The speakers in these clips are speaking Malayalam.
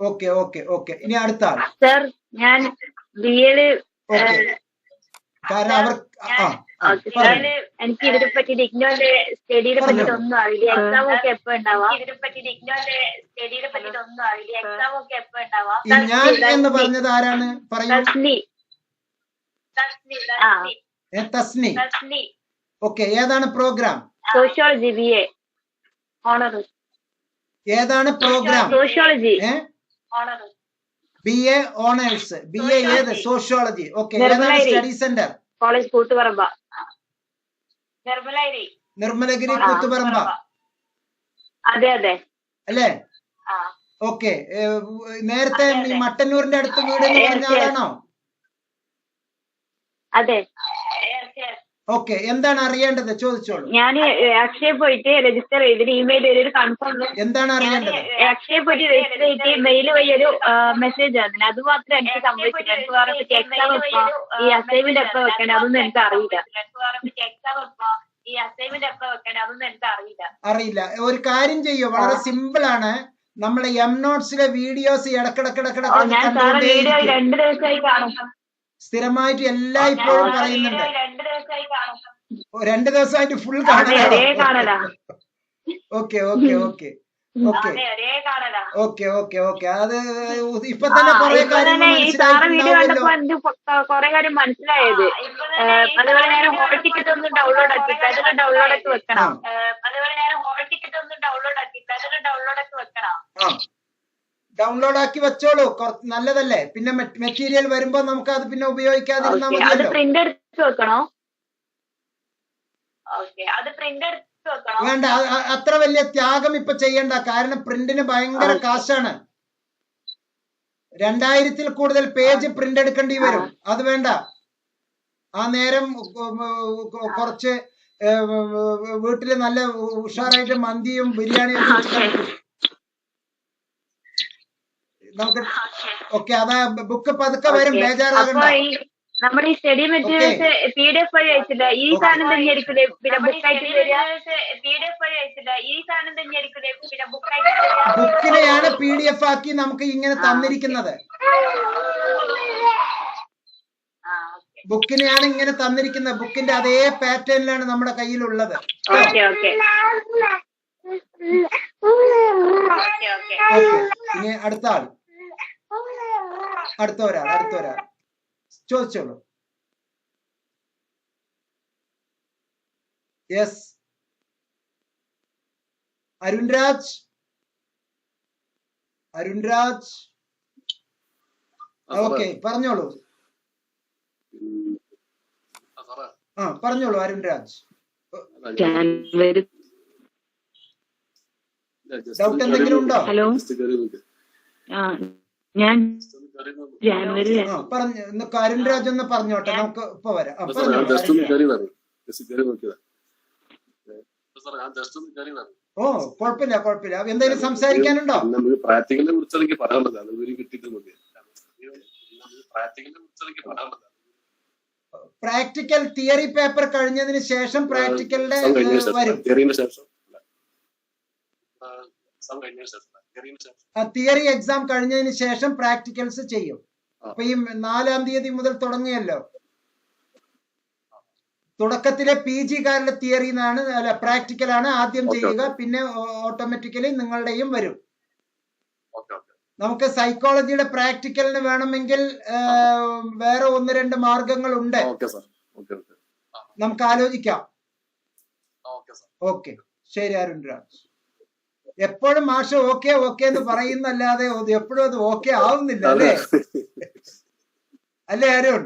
Okay okay okay. ഇനി അടുത്ത ആൾ. സർ ഞാൻ ബി എഡ് ഓക്കെ. കാരണം അവർ എനിക്ക് ഇതിനെ പറ്റി ഡിഗ്നോന്റെ സ്റ്റഡിയെ പറ്റി ഒന്നും അറിയില്ല എക്സാം ഒക്കെ എപ്പോ ഉണ്ടാവാം? ഇതിനെ പറ്റി ഡിഗ്നോന്റെ സ്റ്റഡിയെ പറ്റി ഒന്നും അറിയില്ല എക്സാം ഒക്കെ എപ്പോ ഉണ്ടാവാം? ഞാൻ എന്ന് പറഞ്ഞത് ആരാണ്? പറയൂ. തസ്നി ഏ, തസ്നി. ഓക്കെ ഏതാണ് programme? Sociology B A. Honour. ഏതാണ് പ്രോഗ്രാം? സോഷ്യോളജി. ഏ? Honour B A honours B A ഏത്? സോഷ്യോളജി ഓക്കെ ഏതാണ് Nirmalagiri. Study centre college Koothuparamba Nirmalagiri Nirmalagiri. Koothuparamba അതെ അതെ. അല്ലേ? ആ. ഓക്കെ നേരത്തെ മട്ടന്നൂരിന്റെ അടുത്ത് വീട് പറഞ്ഞ ആളാണോ? അതെ. ഓക്കെ എന്താണ് അറിയേണ്ടത്? ചോദിച്ചോളൂ. ഞാൻ അക്ഷയ പോയിട്ട് രജിസ്റ്റർ ചെയ്തിട്ട് ഇമെയിൽ ചെയ്തിട്ട് കൺഫേം എന്താണ് അറിയേണ്ടത്? അക്ഷയ പോയിട്ട് രജിസ്റ്റർ ചെയ്തിട്ട് മെയിൽ വഴി ഒരു മെസ്സേജ് ആണ് അത് മാത്രം എനിക്ക് സംഭവിച്ചില്ല എനിക്ക് വേറെ എക്സാം ഈ അസൈൻമെന്റ് എപ്പോ വെക്കണം അതൊന്നും എനിക്ക് അറിയില്ല ഈ അസൈൻമെന്റ് എപ്പോ വെക്കണം അതൊന്നും എനിക്ക് അറിയില്ല. അറിയില്ല ഒരു കാര്യം ചെയ്യോ. വളരെ സിമ്പിൾ ആണ്. നമ്മളെ എം നോട്ട്സിലെ വീഡിയോസ് ഇടക്കിടക്കിടക്കിടക്ക് രണ്ട് ദിവസമായി കാണും സ്ഥിരമായിട്ട് എല്ലാ ഇപ്പോഴും പറയുന്നുണ്ട്. രണ്ടു രണ്ട് ദിവസമായി കാണും ഓ, രണ്ട് ദിവസമായിട്ട് full കാണലാ. Okay okay okay. Okay. അതെ ഒരേ കാണലാ. Okay okay okay. അത് ഇപ്പൊ തന്നെ കൊറേ കാര്യം മനസ്സിലായത്. അതുപോലെ ഞാൻ ഹോൾ ടിക്കറ്റ് ഒന്ന് ഡൗൺലോഡ് ആക്കിയിട്ട് ഡൗൺലോഡ് ആക്കി വെക്കണം. അതുപോലെ ഞാൻ ഹോൾ ടിക്കറ്റ് ഒന്ന് ഡൗൺലോഡ് ആക്കിയിട്ട് ഡൗൺലോഡ് ആക്കി വെക്കണം. ആ. ഡൗൺലോഡ് ആക്കി വെച്ചോളൂ. കുറച്ച് നല്ലതല്ലേ? പിന്നെ മെറ്റീരിയൽ വരുമ്പോ നമുക്ക് അത് പിന്നെ ഉപയോഗിക്കാതിരുന്നാ മതിയല്ലോ. വേണ്ട. അത്ര വലിയ ത്യാഗം ഇപ്പൊ ചെയ്യണ്ട. കാരണം പ്രിന്റിന് ഭയങ്കര. കാശാണ്. രണ്ടായിരത്തിൽ കൂടുതൽ പേജ് പ്രിന്റ് എടുക്കേണ്ടി വരും. അത് വേണ്ട. ആ നേരം കുറച്ച് വീട്ടിൽ വീട്ടിൽ നല്ല ഉഷാറായിട്ട് മന്തിയും ബിരിയാണിയും. നമുക്ക് ഓക്കെ അതാ ബുക്ക് പതുക്കെ വരും. ബേജാറാകണ്ട നമ്മുടെ ഈ study materials P D F വഴി അയച്ചില്ല ഈ സാധനം തന്നെ എടുക്കില്ലേ പിന്നെ ബുക്ക് ആയിട്ട് വരിക? പി ഡി എഫ് വഴി അയച്ചില്ല ഈ സാധനം തന്നെ എടുക്കില്ലേ പിന്നെ ബുക്ക് ആയിട്ട് ബുക്കിനെയാണ് പി ഡി എഫ് ആക്കി നമുക്ക് ഇങ്ങനെ തന്നിരിക്കുന്നത്. ആ ഓക്കെ. ബുക്കിനെയാണ് ഇങ്ങനെ തന്നിരിക്കുന്നത്. ബുക്കിന്റെ അതേ പാറ്റേണിലാണ് നമ്മുടെ കയ്യിലുള്ളത്. Okay okay okay. Okay okay. ഇനി അടുത്ത ആൾ. അടുത്ത ഒരാൾ അടുത്ത ഒരാൾ. ചോദിച്ചോളൂ. യെസ് അരുൺരാജ്. അരുൺരാജ്. ഓക്കെ പറഞ്ഞോളൂ. ആ പറഞ്ഞോളൂ അരുൺരാജ്. ജാനുവരി ഡൗട്ട് എന്തെങ്കിലും ഉണ്ടോ? ഹലോ? ആ ഞാൻ ജാനുവരി ആ പറഞ്ഞു ഇന്ന് അരുൺരാജ് ഒന്ന് പറഞ്ഞോട്ടെ നമുക്ക് ഇപ്പൊ വരാം. ഓ കുഴപ്പമില്ല കുഴപ്പമില്ല. എന്തെങ്കിലും സംസാരിക്കാനുണ്ടോ? നമുക്ക് പ്രാക്ടിക്കലിനെ കുറിച്ച് എനിക്ക് പറയാനുള്ളത്. അത് ഇവർ കിട്ടിയിട്ട് മതി. പ്രാക്ടിക്കലിനെ കുറിച്ച് എനിക്ക് പറയാനുള്ളത്. പ്രാക്ടിക്കൽ തിയറി പേപ്പർ കഴിഞ്ഞതിന് ശേഷം പ്രാക്ടിക്കലിന്റെ വരും. തിയറിന്റെ ശേഷം. കഴിഞ്ഞ തിയറി എക്സാം കഴിഞ്ഞതിന് ശേഷം പ്രാക്ടിക്കൽസ് ചെയ്യും. അപ്പൊ ഈ നാലാം തീയതി മുതൽ തുടങ്ങിയല്ലോ. തുടക്കത്തിലെ പി ജിക്കാരുടെ തിയറി എന്നാണ് അല്ല പ്രാക്ടിക്കൽ ആണ് ആദ്യം ചെയ്യുക. പിന്നെ ഓട്ടോമാറ്റിക്കലി നിങ്ങളുടെയും വരും. നമുക്ക് സൈക്കോളജിയുടെ പ്രാക്ടിക്കലിന് വേണമെങ്കിൽ വേറെ ഒന്ന് രണ്ട് മാർഗങ്ങൾ ഉണ്ട് നമുക്ക് ആലോചിക്കാം. ഓക്കെ ശരി അരുൺ രാജ്. എപ്പോഴും മാഷ് ഓക്കെ ഓക്കെ എന്ന് പറയുന്നല്ലാതെ എപ്പോഴും അത് ഓക്കെ ആവുന്നില്ല അല്ലേ? അല്ലേ അരുൺ?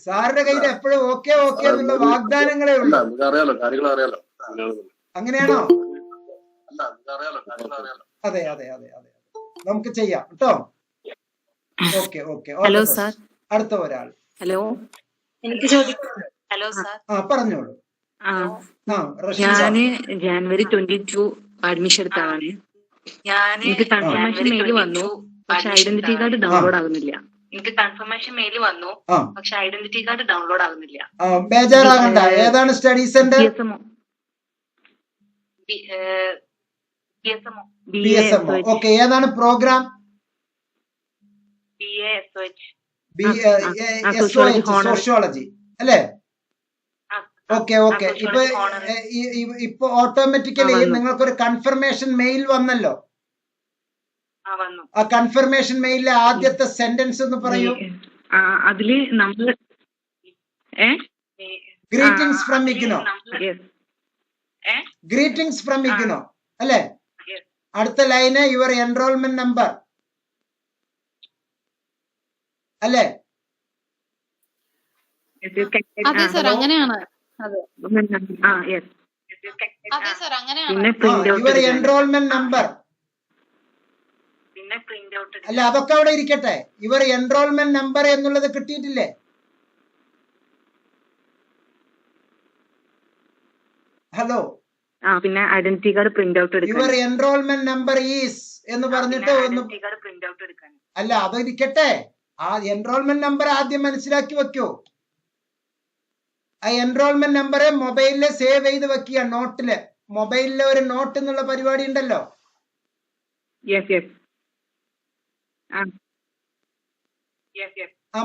സാറിന്റെ കയ്യിൽ എപ്പോഴും ഓക്കെ ഓക്കെ എന്നുള്ള വാഗ്ദാനങ്ങളേ ഉള്ളൂ. അറിയാലോ കാര്യങ്ങൾ അറിയാലോ അങ്ങനെയാണോ? അതെ അതെ അതെ അതെ നമുക്ക് ചെയ്യാം കേട്ടോ? Okay okay hello sir. അടുത്ത ഒരാൾ. ഹലോ. എനിക്ക് ചോദിക്കാം ഹലോ സാർ. ആ പറഞ്ഞോളൂ. ഞാൻ ജാനുവരി ട്വന്റി ടു അഡ്മിഷൻ എടുത്താണ് ഞാൻ എനിക്ക് കൺഫർമേഷൻ മെയിൽ വന്നു. പക്ഷെ ഐഡന്റിറ്റി കാർഡ് ഡൗൺലോഡ് ആകുന്നില്ല. എനിക്ക് കൺഫർമേഷൻ മെയിൽ വന്നു. പക്ഷെ ഐഡന്റിറ്റി കാർഡ് ഡൗൺലോഡ് ആകുന്നില്ല. ആ, ബേജാറാകണ്ട. ഏതാണ് study B centre B S M okay ഏതാണ് programme B A S H B okay okay. ഇപ്പൊ ഇപ്പൊ ഓട്ടോമാറ്റിക്കലി നിങ്ങൾക്ക് ഒരു നിങ്ങൾക്കൊരു കൺഫർമേഷൻ മെയിൽ വന്നല്ലോ? ആ വന്നു. ആ കൺഫർമേഷൻ മെയിലിലെ ആദ്യത്തെ സെന്റൻസ് എന്ന് പറയൂ. അതിൽ നമ്മൾ greetings from IGNOU greetings from IGNOU അല്ലേ? അടുത്ത ലൈന് യുവർ എൻറോൾമെന്റ് നമ്പർ അല്ലേ? അതെ സർ അങ്ങനെയാണ്. അതെ. അതെ എൻറോൾമെന്റ് നമ്പർ പിന്നെ പ്രിന്റ് ഔട്ട് അല്ല അതൊക്കെ അവിടെ ഇരിക്കട്ടെ. ഇവർ എൻറോൾമെന്റ് നമ്പർ എന്നുള്ളത് കിട്ടിയിട്ടില്ലേ? ഹലോ ആ പിന്നെ identity card print out your ഇവർ എൻറോൾമെന്റ് നമ്പർ ഈസ് എന്ന് പറഞ്ഞിട്ട് ഒന്ന് പ്രിന്റ് ഔട്ട് എടുക്കാൻ. അല്ല അതിരിക്കട്ടെ. ആ എൻറോൾമെന്റ് നമ്പർ ആദ്യം മനസ്സിലാക്കി വെക്കൂ. ആ എൻറോൾമെന്റ് നമ്പർ മൊബൈലിൽ സേവ് ചെയ്ത് വെക്കുക നോട്ടിൽ മൊബൈലിലെ ഒരു നോട്ട് എന്നുള്ള പരിപാടി ഉണ്ടല്ലോ? ആ.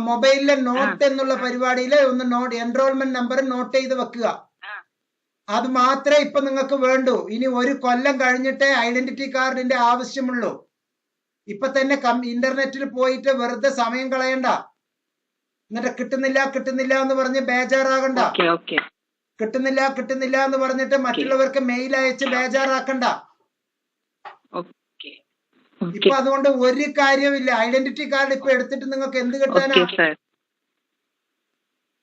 മൊബൈലിലെ നോട്ട് എന്നുള്ള പരിപാടിയിൽ ഒന്ന് നോട്ട് എൻറോൾമെന്റ് നമ്പർ നോട്ട് ചെയ്ത് വെക്കുക. അത് മാത്രമേ ഇപ്പൊ നിങ്ങൾക്ക് വേണ്ടൂ. ഇനി ഒരു കൊല്ലം കഴിഞ്ഞിട്ടേ ഐഡന്റിറ്റി കാർഡിന്റെ ആവശ്യമുള്ളൂ. ഇപ്പൊ തന്നെ ഇന്റർനെറ്റിൽ പോയിട്ട് വെറുതെ സമയം കളയണ്ട. എന്നിട്ട് കിട്ടുന്നില്ല കിട്ടുന്നില്ല എന്ന് പറഞ്ഞ് ബേജാറാകണ്ട ഓക്കെ ഓക്കെ കിട്ടുന്നില്ല കിട്ടുന്നില്ല എന്ന് പറഞ്ഞിട്ട് മറ്റുള്ളവർക്ക് മെയിൽ അയച്ച് ബേജാറാക്കണ്ട ഓക്കെ ഇപ്പൊ അതുകൊണ്ട് ഒരു കാര്യമില്ല ഐഡന്റിറ്റി കാർഡ് ഇപ്പൊ എടുത്തിട്ട് നിങ്ങൾക്ക് എന്ത് കിട്ടാനാ ഓക്കെ സർ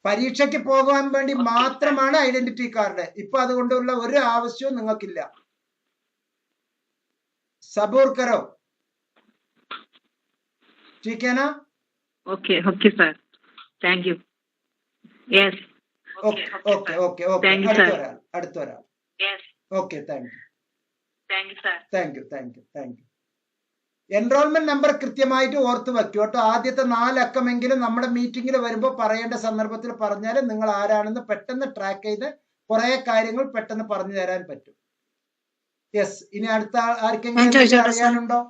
പരീക്ഷയ്ക്ക് പോകാൻ വേണ്ടി മാത്രമാണ് ഐഡന്റിറ്റി കാർഡ് ഇപ്പൊ അതുകൊണ്ടുള്ള ഒരു ആവശ്യവും നിങ്ങൾക്കില്ല സബൂർ കരോ ठीक है ना okay okay sir thank you yes okay okay okay okay Thank you, അടുത്ത sir. ഒരാൾ അടുത്ത ഒരാൾ yes okay thank you thank you thank you thank you enrolment number കൃത്യമായിട്ട് ഓർത്ത് വെക്കൂ കേട്ടോ. ആദ്യത്തെ നാലക്കമെങ്കിലും നമ്മുടെ മീറ്റിംഗിൽ വരുമ്പോൾ പറയേണ്ട സന്ദർഭത്തിൽ പറഞ്ഞാൽ നിങ്ങൾ ആരാണെന്ന് പെട്ടെന്ന് ട്രാക്ക് ചെയ്ത് കുറെ കാര്യങ്ങൾ പെട്ടെന്ന് പറഞ്ഞു തരാൻ പറ്റും. യെസ് ഇനി അടുത്ത ആർക്കെങ്കിലും? അറിയാനുണ്ടോ?